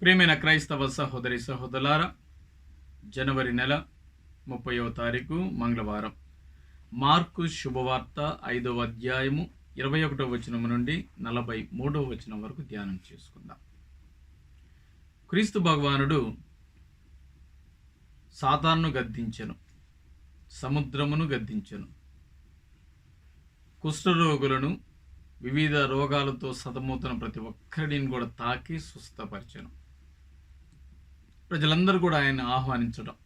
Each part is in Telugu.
ప్రేమైన క్రైస్తవ సహోదరి సహోదరులారా జనవరి నెల ముప్పయో తారీఖు మంగళవారం. మార్కు శుభవార్త ఐదవ అధ్యాయము ఇరవై ఒకటో వచనం నుండి నలభై మూడవ వచనం వరకు ధ్యానం చేసుకుందాం. క్రీస్తు భగవానుడు సాతాన్ను గద్దించెను సముద్రమును గద్దించెను కుష్ఠరోగులను వివిధ రోగాలతో సతమవుతున్న ప్రతి ఒక్కరిని కూడా తాకి స్వస్థపరిచాను ప్రజలందరూ కూడా ఆయన ఆహ్వానించడం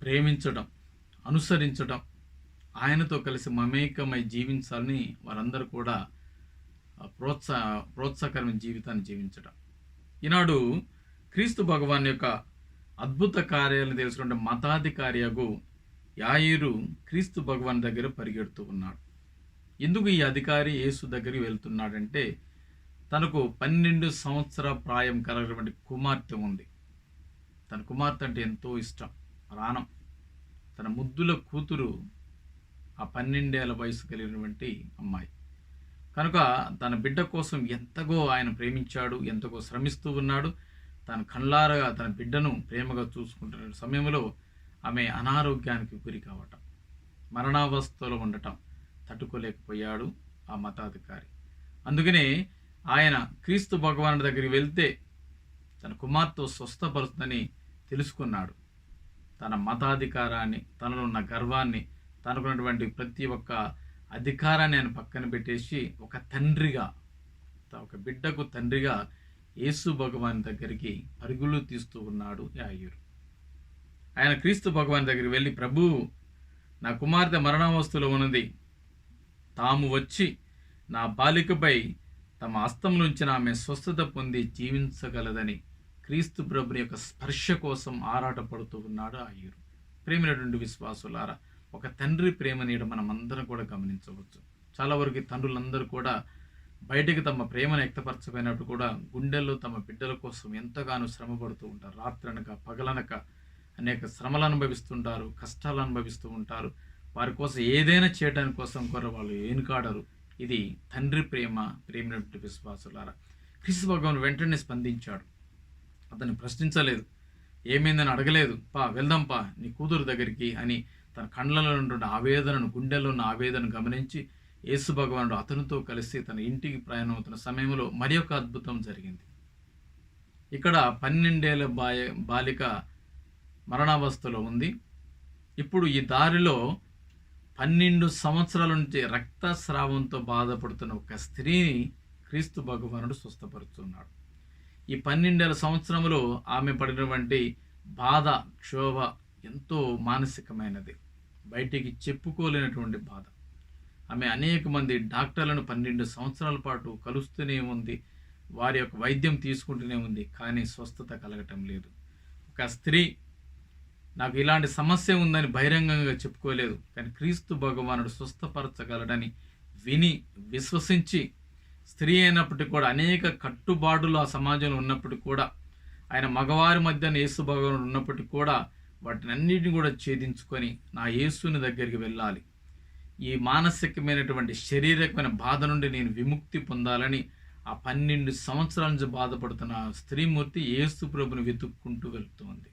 ప్రేమించడం అనుసరించడం ఆయనతో కలిసి మమేకమై జీవించాలని వారందరూ కూడా ప్రోత్సా ప్రోత్సాహ ప్రోత్సాహకరమైన జీవితాన్ని జీవించడం ఈనాడు క్రీస్తు భగవాన్ యొక్క అద్భుత కార్యాలను తెలుసుకుంటే మతాధికారియగు యాయిరు క్రీస్తు భగవాన్ దగ్గర పరిగెడుతూ ఉన్నాడు. ఎందుకు ఈ అధికారి యేసు దగ్గరికి వెళ్తున్నాడంటే తనకు పన్నెండు సంవత్సర ప్రాయం కలగినటువంటి కుమార్తె ఉంది. తన కుమార్తె అంటే ఎంతో ఇష్టం. రానం తన ముద్దుల కూతురు ఆ పన్నెండేళ్ళ వయసు కలిగినటువంటి అమ్మాయి. కనుక తన బిడ్డ కోసం ఎంతగో ఆయన ప్రేమించాడు ఎంతగో శ్రమిస్తూ ఉన్నాడు. తన కళ్ళారగా తన బిడ్డను ప్రేమగా చూసుకుంటున్న సమయంలో ఆమె అనారోగ్యానికి గురి కావటం. మరణావస్థలో ఉండటం తట్టుకోలేకపోయాడు ఆ మతాధికారి. అందుకనే ఆయన క్రీస్తు భగవానుడి దగ్గరికి వెళ్తే తన కుమార్తె స్వస్థపరుస్తుందని తెలుసుకున్నాడు. తన మతాధికారాన్ని తనలో ఉన్న గర్వాన్ని తనకున్నటువంటి ప్రతి ఒక్క అధికారాన్ని ఆయన పక్కన పెట్టేసి ఒక తండ్రిగా ఒక బిడ్డకు తండ్రిగా యేసు భగవాన్ దగ్గరికి పరుగులు తీస్తూ ఉన్నాడు యాయురు. ఆయన క్రీస్తు భగవాన్ దగ్గరికి వెళ్ళి ప్రభు నా కుమార్తె మరణావస్థలో ఉన్నది. తాము వచ్చి నా బాలికపై తమ హస్తంలోంచిన ఆమె స్వస్థత పొంది జీవించగలదని క్రీస్తు ప్రభుని యొక్క స్పర్శ కోసం ఆరాటపడుతూ ఉన్నాడు ఆయురు ప్రేమైనటువంటి విశ్వాసులారా ఒక తండ్రి ప్రేమ నీడ మనం అందరం కూడా గమనించవచ్చు. చాలా వరకు తండ్రులందరూ కూడా బయటికి తమ ప్రేమను వ్యక్తపరచపోయినప్పుడు కూడా గుండెల్లో తమ బిడ్డల కోసం ఎంతగానో శ్రమ పడుతూ ఉంటారు. రాత్రనక పగలనక అనేక శ్రమలు అనుభవిస్తుంటారు కష్టాలు అనుభవిస్తూ ఉంటారు. వారి కోసం ఏదైనా చేయడానికి కోసం కూడా వాళ్ళు ఏనుకాడరు. ఇది తండ్రి ప్రేమ ప్రేమైనటువంటి విశ్వాసులారా. క్రీస్తు భగవాన్ వెంటనే స్పందించాడు. అతన్ని ప్రశ్నించలేదు. ఏమైందని అడగలేదు. పా వెళ్దాం పా నీ కూతురు దగ్గరికి అని తన కళ్ళలో ఉన్నటువంటి ఆవేదనను గుండెల్లో ఉన్న ఆవేదనను గమనించి యేసు భగవానుడు అతనితో కలిసి తన ఇంటికి ప్రయాణం అవుతున్న సమయంలో మరి ఒక అద్భుతం జరిగింది. ఇక్కడ పన్నెండేళ్ళ బాయ బాలిక మరణావస్థలో ఉంది. ఇప్పుడు ఈ దారిలో పన్నెండు సంవత్సరాల నుంచి రక్తస్రావంతో బాధపడుతున్న ఒక స్త్రీని క్రీస్తు భగవానుడు స్వస్థపరుస్తున్నాడు. ఈ పన్నెండేళ్ళ సంవత్సరంలో ఆమె పడినటువంటి బాధ క్షోభ ఎంతో మానసికమైనది. బయటికి చెప్పుకోలేనటువంటి బాధ. ఆమె అనేక మంది డాక్టర్లను పన్నెండు సంవత్సరాల పాటు కలుస్తూనే ఉంది. వారి యొక్క వైద్యం తీసుకుంటూనే ఉంది. కానీ స్వస్థత కలగటం లేదు. ఒక స్త్రీ నాకు ఇలాంటి సమస్య ఉందని బహిరంగంగా చెప్పుకోలేదు. కానీ క్రీస్తు భగవానుడు స్వస్థపరచగలడని విని విశ్వసించి స్త్రీ అయినప్పటికీ కూడా అనేక కట్టుబాటులు ఆ సమాజంలో ఉన్నప్పటికీ కూడా ఆయన మగవారి మధ్యన యేసు భగవానుడు ఉన్నప్పటికీ కూడా వాటిని అన్నిటిని కూడా ఛేదించుకొని నా యేసుని దగ్గరికి వెళ్ళాలి. ఈ మానసికమైనటువంటి శారీరకమైన బాధ నుండి నేను విముక్తి పొందాలని ఆ పన్నెండు సంవత్సరాల నుంచి బాధపడుతున్న స్త్రీమూర్తి ఏసు ప్రభుని వెతుక్కుంటూ వెళ్తుంది.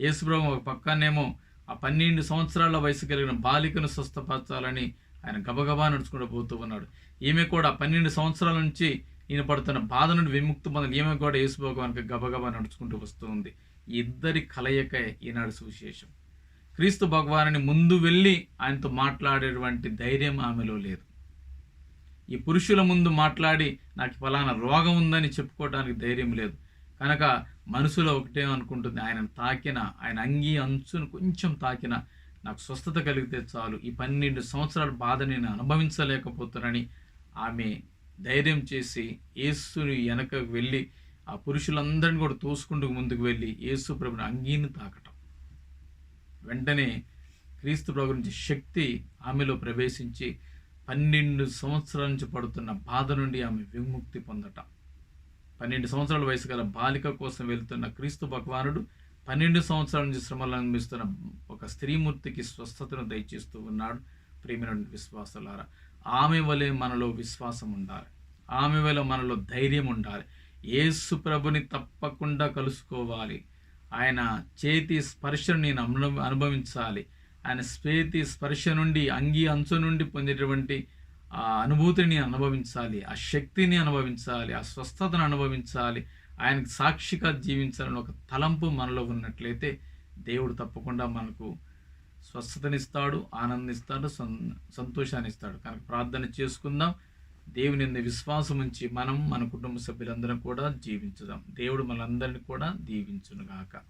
యేసుప్రభు ఒక పక్కనేమో ఆ పన్నెండు సంవత్సరాల వయసు కలిగిన బాలికను స్వస్థపరచాలని ఆయన గబగబా నడుచుకుంటూ పోతూ ఉన్నాడు. ఈమె కూడా పన్నెండు సంవత్సరాల నుంచి ఈయన పడుతున్న బాధ నుండి విముక్తి పొందని ఈమె కూడా యేసు భగవానికి గబగబా నడుచుకుంటూ వస్తూ ఉంది. ఇద్దరి కలయిక ఈనాడు సువిశేషం. క్రీస్తు భగవానుని ముందు వెళ్ళి ఆయనతో మాట్లాడేటువంటి ధైర్యం ఆమెలో లేదు. ఈ పురుషుల ముందు మాట్లాడి నాకు ఫలానా రోగం ఉందని చెప్పుకోవడానికి ధైర్యం లేదు. కనుక మనసులో ఒకటే అనుకుంటుంది ఆయన తాకిన ఆయన అంగి అంచును కొంచెం తాకిన నాకు స్వస్థత కలిగితే చాలు. ఈ పన్నెండు సంవత్సరాల బాధ నేను అనుభవించలేకపోతున్నానని ఆమె ధైర్యం చేసి యేసుని వెనక వెళ్ళి ఆ పురుషులందరిని కూడా తోసుకుంటూ ముందుకు వెళ్ళి యేసు ప్రభుని అంగీని తాకటం. వెంటనే క్రీస్తు ప్రభు నుంచి శక్తి ఆమెలో ప్రవేశించి పన్నెండు సంవత్సరాల నుంచి పడుతున్న బాధ నుండి ఆమె విముక్తి పొందటం. పన్నెండు సంవత్సరాల వయసు గల బాలిక కోసం వెళ్తున్న క్రీస్తు భగవానుడు పన్నెండు సంవత్సరాల నుంచి శ్రమలు అనుభవిస్తున్న ఒక స్త్రీమూర్తికి స్వస్థతను దయచేస్తూ ఉన్నాడు. ప్రేమిన విశ్వాసులారా ఆమె వలె మనలో విశ్వాసం ఉండాలి. ఆమె వల్ల మనలో ధైర్యం ఉండాలి. యేసు ప్రభుని తప్పకుండా కలుసుకోవాలి. ఆయన చేతి స్పర్శను నేను అను- అనుభవించాలి. ఆయన చేతి స్పర్శ నుండి అంగి అంచు నుండి పొందేటువంటి ఆ అనుభూతిని అనుభవించాలి ఆ శక్తిని అనుభవించాలి ఆ స్వస్థతను అనుభవించాలి ఆయనకు సాక్షిగా జీవించాలని ఒక తలంపు మనలో ఉన్నట్లయితే దేవుడు తప్పకుండా మనకు స్వస్థతనిస్తాడు ఆనందిస్తాడు సం- సంతోషాన్ని ఇస్తాడు కనుక ప్రార్థన చేసుకుందాం. దేవుని విశ్వాసం ఉంచి మనం మన కుటుంబ సభ్యులందరం కూడా జీవించుదాం. దేవుడు మనందరిని కూడా దీవించునుగాక.